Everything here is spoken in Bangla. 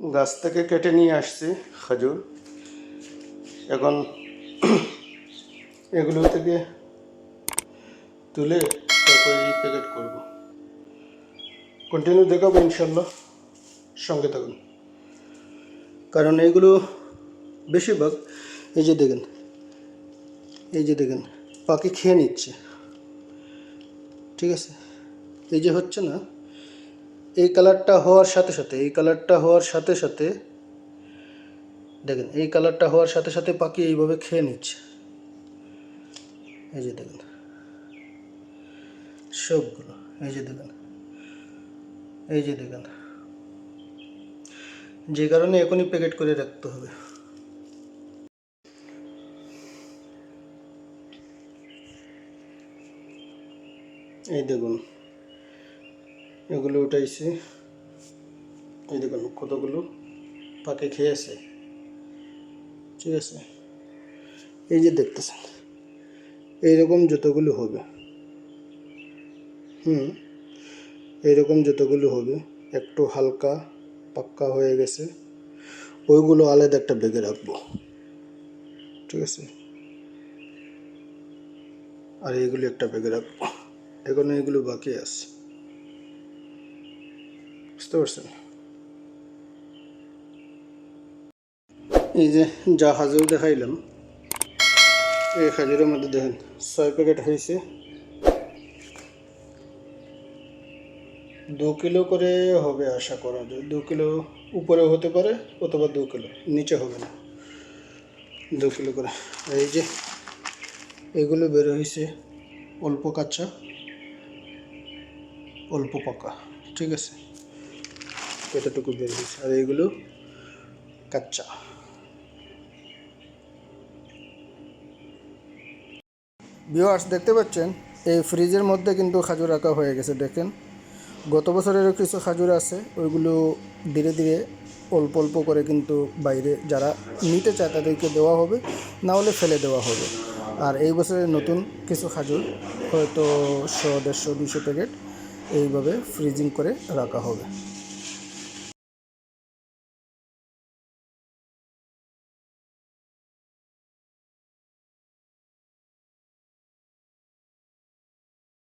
গাছ থেকে কেটে নিয়ে আসছি, খাজুর। এখন এগুলো থেকে তুলে তারপরে প্যাকেট করব। কন্টিনিউ দেখাবো ইনশাল্লাহ সঙ্গে থাকুন। কারণ এইগুলো বেশিরভাগ, এই যে দেখেন, এই যে দেখেন, পাখি খেয়ে নিচ্ছে। ঠিক আছে? এই যে হচ্ছে না এই কালারটা হওয়ার সাথে সাথে, এই কালারটা হওয়ার সাথে সাথে, দেখেন, এই কালারটা হওয়ার সাথে সাথে পাখি এইভাবে খেয়ে নিচ্ছে। এই যে দেখেন, সবগুলো, এই যে দেখেন, এই যে দেখেন, যে কারণে এখনই প্যাকেট করে রাখতে হবে। এই দেখুন এগুলো উঠাইছি। এই দেখুন কতগুলো পাকে খেয়েছে ঠিক আছে? এই যে দেখতেছেন, এইরকম যতগুলো হবে, হুম, এইরকম যতগুলো হবে, একটু হালকা পাক্কা হয়ে গেছে, ওইগুলো আলাদা একটা বেগে রাখব। ঠিক আছে? আর এইগুলো একটা বেগে রাখব। এখন এইগুলো বাকি আছে। বুঝতে এই যে হাজুর দেখাইলাম। এই হাজুরের মধ্যে দেখেন, ছয় প্যাকেট হয়েছে দু কিলো করে হবে আশা করা যায়। দু কিলো উপরে হতে পারে অথবা দু কিলো, নিচে হবে না। দু কিলো করে। এই যে এগুলো বের হয়েছে অল্প কাঁচা, অল্প পাকা, ঠিক আছে? এতটুকু বের হয়েছে। আর এইগুলো কাঁচা ভিওয়ার্স দেখতে পাচ্ছেন? এই ফ্রিজের মধ্যে কিন্তু খাজুর রাখা হয়ে গেছে, দেখেন। গত বছরেরও কিছু খাজুর আছে, ওইগুলো ধীরে ধীরে অল্প অল্প করে কিন্তু বাইরে যারা নিতে চায় তাদেরকে দেওয়া হবে, না হলে ফেলে দেওয়া হবে। আর এই বছরের নতুন কিছু খাজুর, হয়তো শো দেড়শো দুশো প্যাকেট এইভাবে ফ্রিজিং করে রাখা হবে।